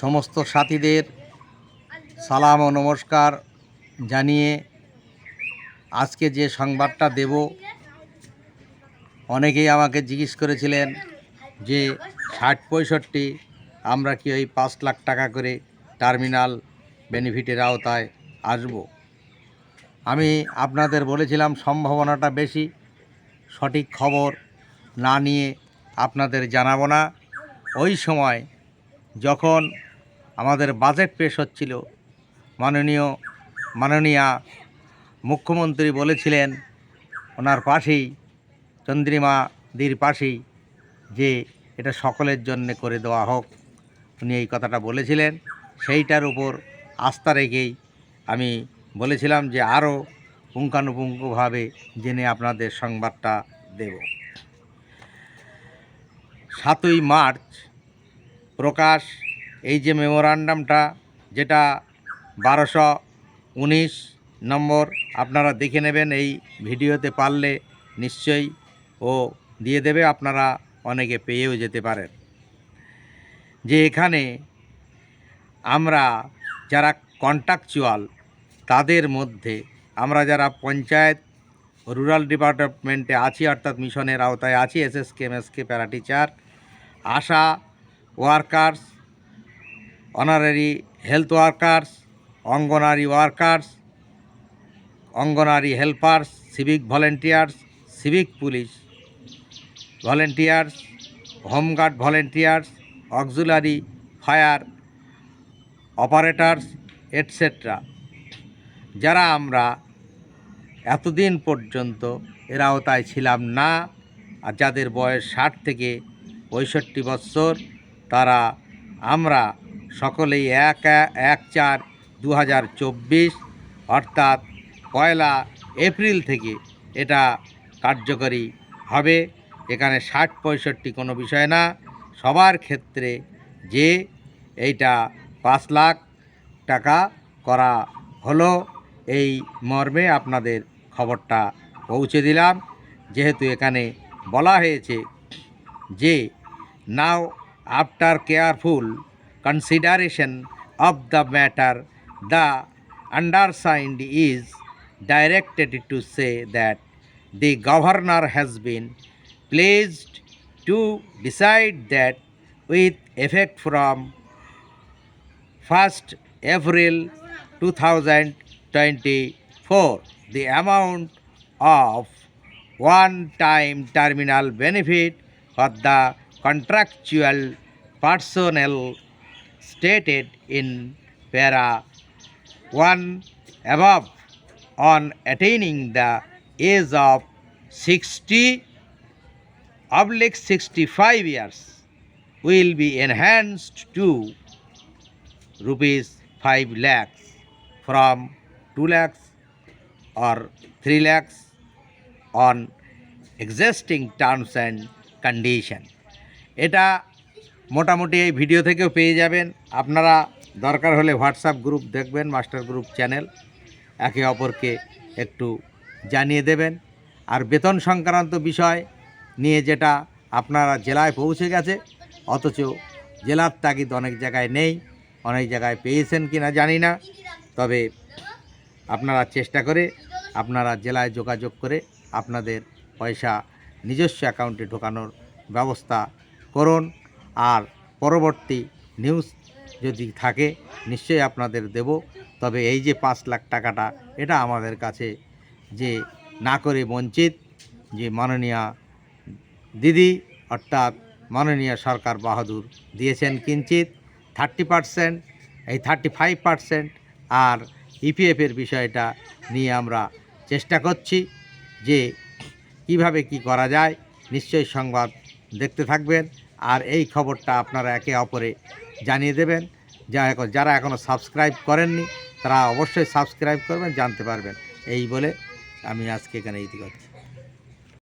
সমস্ত সাথীদের সালাম ও নমস্কার জানিয়ে আজকে যে সংবাদটা দেব, অনেকেই আমাকে জিজ্ঞেস করেছিলেন যে ষাট পঁয়ষট্টি, আমরা কি ওই পাঁচ লাখ টাকা করে টার্মিনাল বেনিফিটের আওতায় আসব? আমি আপনাদের বলেছিলাম সম্ভাবনাটা বেশি, সঠিক খবর না নিয়ে আপনাদের জানাব না। ওই সময় যখন আমাদের বাজেট পেশ হচ্ছিল। মাননীয়, মাননীয়া মুখ্যমন্ত্রী বলেছিলেন, ওনার পাশেই চন্দ্রিমাদির পাশেই, যে এটা সকলের জন্য করে দেওয়া হোক। উনি এই কথাটা বলেছিলেন। সেইটার উপর আস্থা রেখেই আমি বলেছিলাম যে আরও পুঙ্খানুপুঙ্খভাবে জেনে আপনাদের সংবাদটা দেব। সাতই মার্চ প্রকাশ এই যে মেমোরান্ডামটা, যেটা বারোশো উনিশ নম্বর, আপনারা দেখে নেবেন, এই ভিডিওতে পারলে নিশ্চয়ই ও দিয়ে দেবে, আপনারা অনেকে পেয়েও যেতে পারেন। যে এখানে আমরা যারা কন্ট্রাকচুয়াল, তাদের মধ্যে আমরা যারা পঞ্চায়েত, রুরাল ডিপার্টমেন্টে আছি, অর্থাৎ মিশনের আওতায় আছি S S SSK MSK para teacher ASHA workers honorary health workers anganwadi workers anganwadi helpers civic volunteers civic police volunteers home guard volunteers auxiliary fire operators etcetera যারা আমরা এতদিন পর্যন্ত এর আওতায় ছিলাম না, আর যাদের বয়স ষাট থেকে পঁয়ষট্টি বৎসর তারা আমরা সকলেই এক এক চার দু অর্থাৎ পয়লা এপ্রিল থেকে এটা কার্যকরী হবে। এখানে ষাট পঁয়ষট্টি কোনো বিষয় না। সবার ক্ষেত্রে যে এইটা পাঁচ লাখ টাকা করা হলো, এই মর্মে আপনাদের খবরটা পৌঁছে দিলাম। যেহেতু এখানে বলা হয়েছে যে, now after careful consideration of the matter, the undersigned is directed to say that the governor has been placed to decide that with effect from 1st April 2024, the amount of one-time terminal benefit for the contractual personnel stated in para 1 above on attaining the age of 60 oblique 65 years will be enhanced to rupees 5 lakhs from 2 lakhs or 3 lakhs on existing terms and condition এটা মোটামুটি এই video থেকেও পেয়ে যাবেন। আপনারা দরকার হলে WhatsApp group দেখবেন মাস্টার গ্রুপ চ্যানেল একে অপরকে একটু জানিয়ে দেবেন। আর বেতন সংক্রান্ত বিষয় নিয়ে যেটা আপনারা জেলায় পৌঁছে গেছে, অথচ জেলার তাগিদ অনেক জায়গায় নেই, অনেক জায়গায় পেয়েছেন কি না জানি না। তবে আপনারা চেষ্টা করে আপনারা জেলায় যোগাযোগ করে আপনাদের পয়সা নিজস্ব অ্যাকাউন্টে ঢোকানোর ব্যবস্থা করুন। আর পরবর্তী নিউজ যদি থাকে, নিশ্চয়ই আপনাদের দেব। তবে এই যে পাঁচ লাখ টাকাটা, এটা আমাদের কাছে যে না করে বঞ্চিত, যে মাননীয়া দিদি অর্থাৎ মাননীয় সরকার বাহাদুর দিয়েছেন কিঞ্চিত থার্টি পারসেন্ট এই থার্টি ফাইভ পারসেন্ট আর ইপিএফের বিষয়টা নিয়ে আমরা চেষ্টা করছি যে কীভাবে কি করা যায়। নিশ্চয়ই সংবাদ দেখতে থাকবেন। আর এই খবরটা আপনারা একে অপরে জানিয়ে দেবেন। যা এখন যারা এখনও সাবস্ক্রাইব করেননি, তারা অবশ্যই সাবস্ক্রাইব করবেন, জানতে পারবেন। এই বলে আমি আজকে এখানে ইতি করছি।